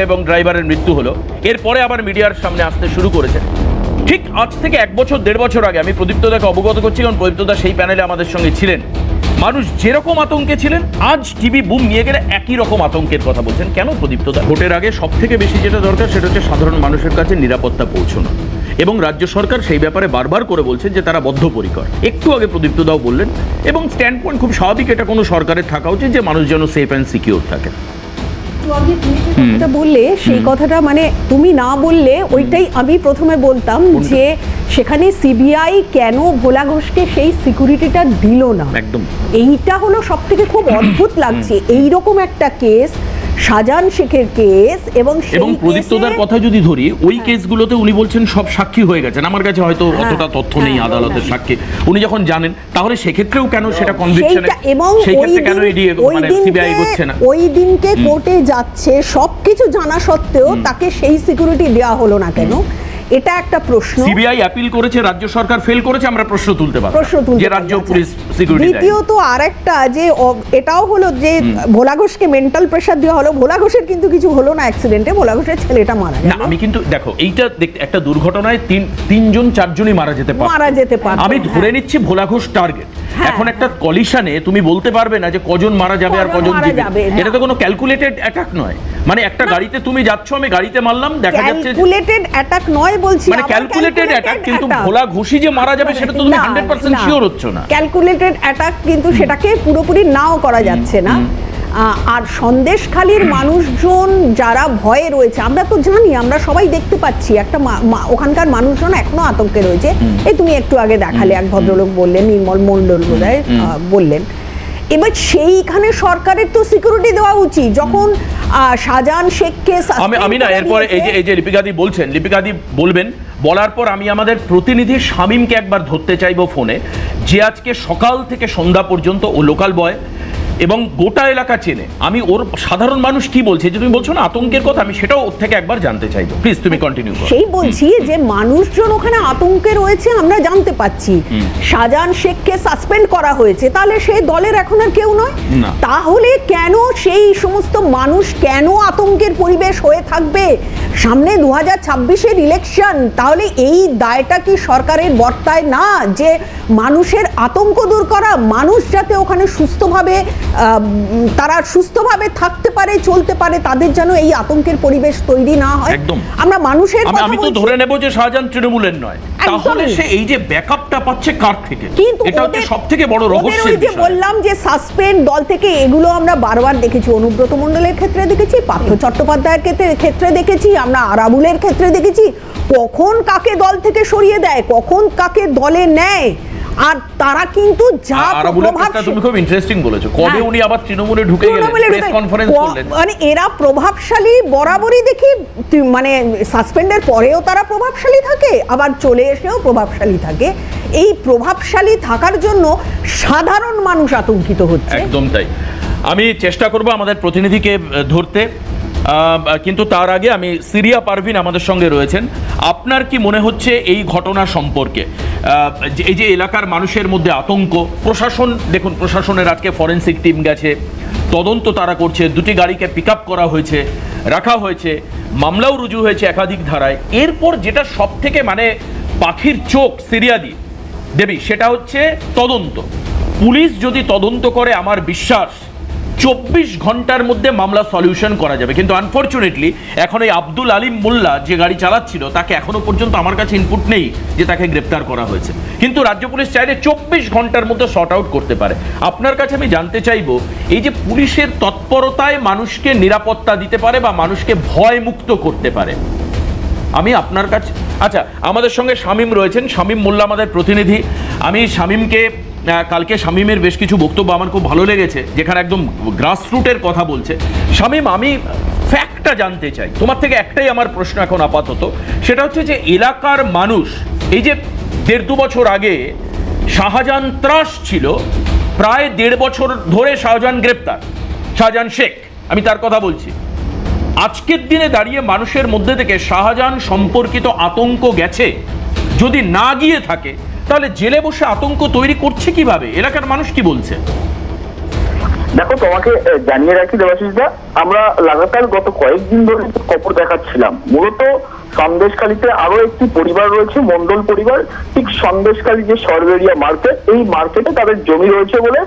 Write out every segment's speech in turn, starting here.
এবং ড্রাইভারের মৃত্যু হলো। এরপরে আবার মিডিয়ার সামনে আসতে শুরু করেছে ঠিক আজ থেকে এক বছর, দেড় বছর আগে আমি প্রদীপ্তদাকে অবগত করছি কারণ প্রদীপ্তদা সেই প্যানেলে আমাদের সঙ্গে ছিলেন। মানুষ যেরকম আতঙ্কে ছিলেন, আজ টিভি বুম নিয়ে গেলে একই রকম আতঙ্কের কথা বলছেন। কেন প্রদীপ্তদা? ভোটের আগে সব থেকে বেশি যেটা দরকার, সেটা হচ্ছে সাধারণ মানুষের কাছে নিরাপত্তা পৌঁছানো। এবং রাজ্য সরকার সেই ব্যাপারে বারবার করে বলছেন যে তারা বদ্ধপরিকর। একটু আগে প্রদীপ্তদাও বললেন, এবং স্ট্যান্ড পয়েন্ট খুব স্বাভাবিক, এটা কোনো সরকারের থাকা উচিত যে মানুষ যেন সেফ অ্যান্ড সিকিউর থাকে। একটু আগে তুমি যে বললে সেই কথাটা মানে তুমি না বললে ওইটাই আমি প্রথমে বলতাম যে সেখানে সিবিআই কেন ভোলা ঘোষকে সেই সিকিউরিটিটা দিল না? একদম। এইটা হলো সব থেকে খুব অদ্ভুত লাগছে। এইরকম একটা কেস শাহজাহান শেখের কেস এবং এবং প্রদীপ্তদার কথা যদি ধরি ওই কেসগুলোতে উনি বলছেন সব সাক্ষী হয়ে গেছেন। আমার কাছে হয়তো অতটা তথ্য নেই হ্যাঁ, আদালতের হ্যাঁ। সাক্ষী। উনি যখন জানেন তাহলে সেক্ষেত্রেও কেন সেটা কনভিকশন এবং সেই ক্ষেত্রে কেন ওই মানে সিবিআই দিনকে- এগোচ্ছে না? ওই দিনকে কোর্টে যাচ্ছে সবকিছু জানা সত্ত্বেও তাকে সেই সিকিউরিটি দেওয়া হলো না কেন? এটা একটা প্রশ্ন। সিবিআই অ্যাপিল করেছে রাজ্য সরকার ফেল করেছে আমরা প্রশ্ন তুলতে পারব প্রশ্ন তুলতে যে রাজ্য আচ্ছা। পুলিশ সিকিউরিটি দ্বিতীয়ত আরেকটা যে এটাও হলো যে ভোলা ঘোষকে মেন্টাল প্রেশার দেওয়া হলো। ভোলা ঘোষের কিন্তু কিছু হলো না অ্যাক্সিডেন্টে ভোলা ঘোষের ছেলেটা মারা না গেল। আমি কিন্তু দেখো এইটা দেখতে একটা দুর্ঘটনায় তিন তিনজন চারজনই মারা যেতে পারে মারা যেতে পারে আমি ধরে হ্যাঁ। নিচ্ছি ভোলা ঘোষ টার্গেট এখন একটা কলিশনে তুমি বলতে পারবে না যে কজন মারা যাবে আর কজন। এটা তো কোনো ক্যালকুলেটেড অ্যাটাক নয়। মানে একটা গাড়িতে তুমি যাচ্ছ আমি গাড়িতে মারলাম দেখা যাচ্ছে ক্যালকুলেটেড অ্যাটাক নয় বলছি মানে ক্যালকুলেটেড অ্যাটাক কিন্তু। ভোলা ঘুষি যে মারা যাবে সেটা তো তুমি না, হান্ড্রেড পার্সেন্ট না। শিওর হচ্ছ না। ক্যালকুলেটেড অ্যাটাক কিন্তু সেটাকে পুরোপুরি নাও করা যাচ্ছে না। আর সন্দেশখালীর মানুষজন যারা ভয়ে রয়েছে আমরা তো জানি আমরা সবাই দেখতে পাচ্ছি একটা ওখানকার মানুষজন এখনও আতঙ্কে রয়েছে। এই তুমি একটু আগে দেখালে এক ভদ্রলোক বললেন নির্মল মণ্ডল বোধহয় বললেন। এবার সেইখানে সরকারের তো সিকিউরিটি দেওয়া উচিত যখন শাহজাহান শেখকে আমি আমি না এরপরে এই যে এই যে লিপিকাদি বলছেন লিপিকাদি বলবেন বলার পর আমি আমাদের প্রতিনিধি শামীমকে একবার ধরতে চাইব ফোনে যে আজকে সকাল থেকে সন্ধ্যা পর্যন্ত ও লোকাল বয় এবং গোটা এলাকা চেনে। আমি ওর সাধারণ মানুষ কি বলছে যে তুমি বলছো না আতঙ্কের কথা আমি সেটাও ওর থেকে একবার জানতে চাইব। প্লিজ তুমি কন্টিনিউ করো। সেই বলছি যে মানুষজন ওখানে আতঙ্কে রয়েছে আমরা জানতে পাচ্ছি শাহজাহান শেখকে সাসপেন্ড করা হয়েছে তাহলে সেই দলের এখন আর কেউ নয়? তাহলে কেন সেই সমস্ত মানুষ কেন আতঙ্কের পরিবেশ হয়ে থাকবে? সামনে দু হাজার ছাব্বিশের ইলেকশন তাহলে এই দায়টা কি সরকারের বর্তায় না যে মানুষের আতঙ্ক দূর করা মানুষ যাতে ওখানে সুস্থভাবে তারা সুস্থভাবে থাকতে পারে চলতে পারে তাদের যেন এই আতঙ্কের পরিবেশ তৈরি না হয়। একদম। আমরা মানুষের আমি তো ধরে নেব যে শাহজাহান তৃণমূলের নয়। তাহলে সে এই যে ব্যাকআপটা পাচ্ছে কার থেকে? কিন্তু এটা হচ্ছে ওদের- সব থেকে বড় ওই যে বললাম যে সাসপেন্ড দল থেকে এগুলো আমরা বারবার দেখেছি অনুব্রত মণ্ডলের ক্ষেত্রে দেখেছি পার্থ চট্টোপাধ্যায়ের ক্ষেত্রে ক্ষেত্রে দেখেছি আমরা আরাবুলের ক্ষেত্রে দেখেছি। কখন কাকে দল থেকে সরিয়ে দেয় কখন কাকে দলে নেয়? আর তারা কিন্তু যা প্রভাব তুমি খুব ইন্টারেস্টিং বলেছ। কবে হ্যাঁ। উনি আবার তৃণমূলে ঢুকে গেলেন? প্রেস কনফারেন্স করলেন। মানে এরা প্রভাবশালী বরাবরই দেখি মানে সাসপেন্ডের পরেও তারা প্রভাবশালী থাকে আবার চলে এসেও প্রভাবশালী থাকে। এই প্রভাবশালী থাকার জন্য সাধারণ মানুষ আতঙ্কিত হচ্ছে। একদম তাই। আমি চেষ্টা করব আমাদের প্রতিনিধিকে ধরতে। কিন্তু তার আগে আমি সিরিয়া পারভিন আমাদের সঙ্গে রয়েছেন। আপনার কি মনে হচ্ছে এই ঘটনা সম্পর্কে? এই যে এলাকার মানুষের মধ্যে আতঙ্ক, প্রশাসন, দেখুন, প্রশাসনের আজকে ফরেন্সিক টিম গেছে, তদন্ত তারা করছে, দুটি গাড়িকে পিক করা হয়েছে, রাখা হয়েছে, মামলাও রুজু হয়েছে একাধিক ধারায়। এরপর যেটা সব থেকে মানে পাখির চোখ সিরিয়া সিরিয়াদি, দেবী, সেটা হচ্ছে তদন্ত। পুলিশ যদি তদন্ত করে, আমার বিশ্বাস চব্বিশ ঘণ্টার মধ্যে মামলা সলিউশন করা যাবে। কিন্তু আনফর্চুনেটলি এখন এই আব্দুল আলিম মোল্লা যে গাড়ি চালাচ্ছিল, তাকে এখনও পর্যন্ত আমার কাছে ইনপুট নেই যে তাকে গ্রেপ্তার করা হয়েছে। কিন্তু রাজ্য পুলিশ চাইলে চব্বিশ ঘণ্টার মধ্যে শর্ট আউট করতে পারে। আপনার কাছে আমি জানতে চাইব, এই যে পুলিশের তৎপরতায় মানুষকে নিরাপত্তা দিতে পারে বা মানুষকে ভয় মুক্ত করতে পারে, আমি আপনার কাছে আচ্ছা আমাদের সঙ্গে শামীম রয়েছেন। শামীম মোল্লা আমাদের প্রতিনিধি। আমি শামীমকে কালকে শামীমের বেশ কিছু বক্তব্য আমার খুব ভালো লেগেছে, যেখানে একদম গ্রাসরুটের কথা বলছে। শামীম, আমি ফ্যাক্টটা জানতে চাই। তোমার থেকে একটাই আমার প্রশ্ন এখন আপাতত। সেটা হচ্ছে যে, এলাকার মানুষ, এই যে দেড় দু বছর আগে শাহজাহান ত্রাস ছিল, প্রায় দেড় বছর ধরে শাহজাহান গ্রেপ্তার, শাহজাহান শেখ, আমি তার কথা বলছি। আজকের দিনে দাঁড়িয়ে মানুষের মধ্যে থেকে শাহজাহান সম্পর্কিত আতঙ্ক গেছে, যদি না গিয়ে থাকে তাহলে জেলে বসে আতঙ্ক তৈরি করছে কীভাবে? এলাকার মানুষ কি বলছে? দেখো, তোমাকে জানিয়ে রাখি দেবাশিসদা, আমরা লাগাতার গত কয়েকদিন ধরে খবর দেখাচ্ছিলাম। মূলত সন্দেশখালীতে আরও একটি পরিবার রয়েছে মন্ডল পরিবার। ঠিক সন্দেশখালী যে সরবেরিয়া মার্কেট এই মার্কেটে তাদের জমি রয়েছে বলে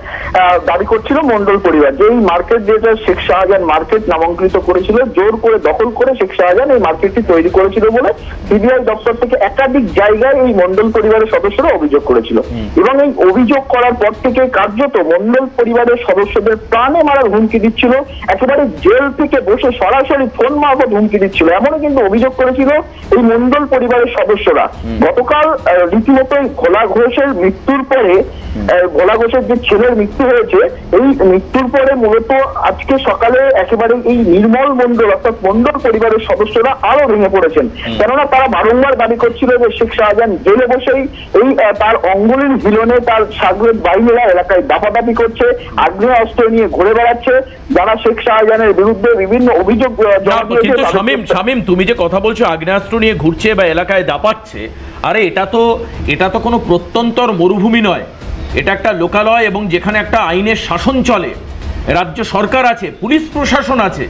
দাবি করছিল মন্ডল পরিবার। যে এই মার্কেট যেটা শেখ শাহজাহান মার্কেট নামাঙ্কিত করেছিল জোর করে দখল করে শেখ শাহজাহান এই মার্কেটটি তৈরি করেছিল বলে সিবিআই দপ্তর থেকে একাধিক জায়গায় এই মন্ডল পরিবারের সদস্যরা অভিযোগ করেছিল। এবং এই অভিযোগ করার পর থেকে কার্যত মন্ডল পরিবারের সদস্যদের প্রাণে মারার হুমকি দিচ্ছিল। একেবারে জেল থেকে বসে সরাসরি ফোন মারফত হুমকি দিচ্ছিল। এমনও কিন্তু অভিযোগ করেছিল এই মন্ডল পরিবারের সদস্যরা। গতকাল রীতিমতো ভোলা ঘোষের মৃত্যুর পরে ভোলা ঘোষের যে ছেলের মৃত্যু হয়েছে এই মৃত্যুর পরে মূলত আজকে সকালে একেবারে এই নির্মল মন্ডল অর্থাৎ মন্ডল পরিবারের সদস্যরা আরও ভেঙে পড়েছেন। কেননা তারা বারংবার দাবি করছিল যে শেখ শাহজাহান জেলে বসেই এই তার অঙ্গুলির ভিলনে তার সাগরের বাহিনীরা এলাকায় দাপাদাপি করছে আগ্নেয় অস্ত্র নিয়ে ঘুরে বেড়াচ্ছে। যারা শেখ শাহজাহানের বিরুদ্ধে বিভিন্ন অভিযোগ জমা দিয়েছে শামিম শামিম তুমি যে কথা বলছো আগ্নেয়াস্ত্র নিয়ে ঘুরছে বা এলাকায় দাপাচ্ছে, আরে এটা তো এটা তো কোনো প্রত্যন্তর মরুভূমি নয়। এটা একটা লোকালয় এবং যেখানে একটা আইনের শাসন চলে। রাজ্য সরকার আছে, পুলিশ প্রশাসন আছে,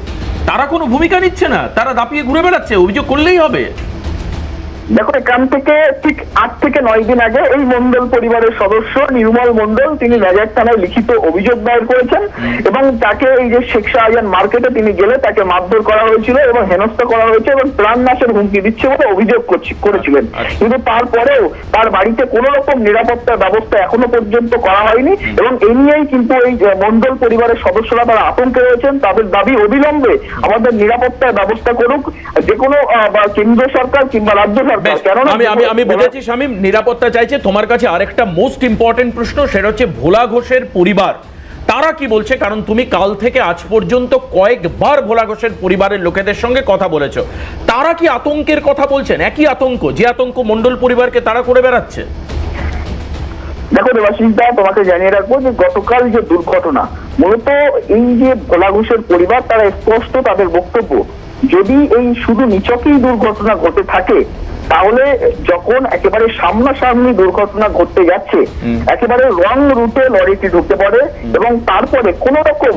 তারা কোনো ভূমিকা নিচ্ছে না, তারা দাপিয়ে ঘুরে বেড়াচ্ছে, অভিযোগ করলেই হবে। দেখো এখান থেকে ঠিক আট থেকে নয় দিন আগে এই মন্ডল পরিবারের সদস্য নির্মল মন্ডল তিনি রাজার থানায় লিখিত অভিযোগ দায়ের করেছেন এবং তাকে এই যে শেখ শাহজাহান মার্কেটে তিনি গেলে তাকে মারধর করা হয়েছিল এবং হেনস্থা করা হয়েছে এবং প্রাণ নাশের হুমকি দিচ্ছে বলে অভিযোগ করছি- করেছিলেন। আচ্ছা। কিন্তু তারপরেও তার বাড়িতে কোনো রকম নিরাপত্তা ব্যবস্থা এখনও পর্যন্ত করা হয়নি এবং এই নিয়েই কিন্তু এই মন্ডল পরিবারের সদস্যরা তারা আতঙ্কে রয়েছেন। তাদের দাবি অবিলম্বে আমাদের নিরাপত্তার ব্যবস্থা করুক। যে কোনো কেন্দ্র সরকার কিংবা রাজ্য সরকার আমি আমি আমি বুঝেছি শামিম নিরাপত্তা চাইছে। তোমার কাছে আরেকটা মোস্ট ইম্পর্টেন্ট প্রশ্ন সেটা হচ্ছে ভোলা ঘোষের পরিবার। তারা কি বলছে? কারণ তুমি কাল থেকে আজ পর্যন্ত কয়েকবার ভোলা ঘোষের পরিবারের লোকেদের সঙ্গে কথা বলেছ। তারা কি আতঙ্কের কথা বলছেন? একই আতঙ্ক যে আতঙ্ক মন্ডল পরিবারকে তারা করে বেড়াচ্ছে? দেখো দেবাশিস দা তোমাকে জানিয়ে রাখব যে গতকাল যে দুর্ঘটনা মূলত এই যে ভোলা ঘোষের পরিবার তারা স্পষ্ট তাদের বক্তব্য যদি এই শুধু নিচকেই দুর্ঘটনা ঘটে থাকে তাহলে যখন একেবারে সামনাসামনি দুর্ঘটনা ঘটতে যাচ্ছে একেবারে রং রুটে লরিটি ঢুকতে পারে এবং তারপরে কোন রকম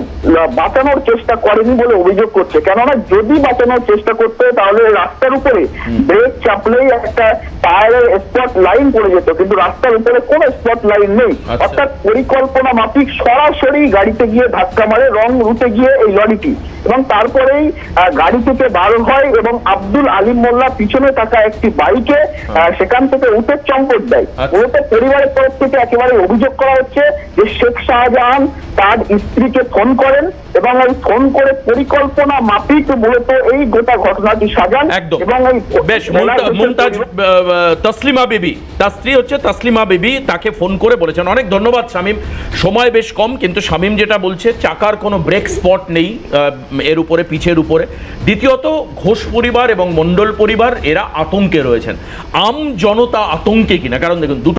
বাঁচানোর চেষ্টা করেনি বলে অভিযোগ করছে। কেননা যদি বাঁচানোর চেষ্টা করতে তাহলে রাস্তার উপরে ব্রেক চাপলেই একটা টায়ারের স্পট লাইন পড়ে যেত কিন্তু রাস্তার উপরে কোনো স্পট লাইন নেই। আচ্ছা। অর্থাৎ পরিকল্পনা মাফিক সরাসরি গাড়িতে গিয়ে ধাক্কা মারে রং রুটে গিয়ে এই লরিটি। এবং তারপরেই গাড়ি থেকে বার হয় এবং আব্দুল আলিম মোল্লা পিছনে থাকা একটি বাইকে সেখান থেকে উঠে চম্পট দেয়। আচ্ছা। মূলত পরিবারের তরফ থেকে একেবারে অভিযোগ করা হচ্ছে যে শেখ শাহজাহান তার স্ত্রীকে ফোন করেন এবং এই ফোন করে পরিকল্পনা মাফিক মূলত এই গোটা ঘটনাটি সাজান একদম। এবং এই বেশ মুমতাজ তসলিমা বেবি তার স্ত্রী হচ্ছে তসলিমা বেবি তাকে ফোন করে বলেছেন। অনেক ধন্যবাদ শামিম। সময় বেশ কম কিন্তু শামীম যেটা বলছে চাকার কোনো ব্রেক স্পট নেই। এর উপরে পিছের উপরে। দ্বিতীয়ত, ঘোষ পরিবার এবং মণ্ডল পরিবার, এরা আতঙ্কে রয়েছেন। আম জনতা আতঙ্কে কিনা? কারণ দেখুন, দুটো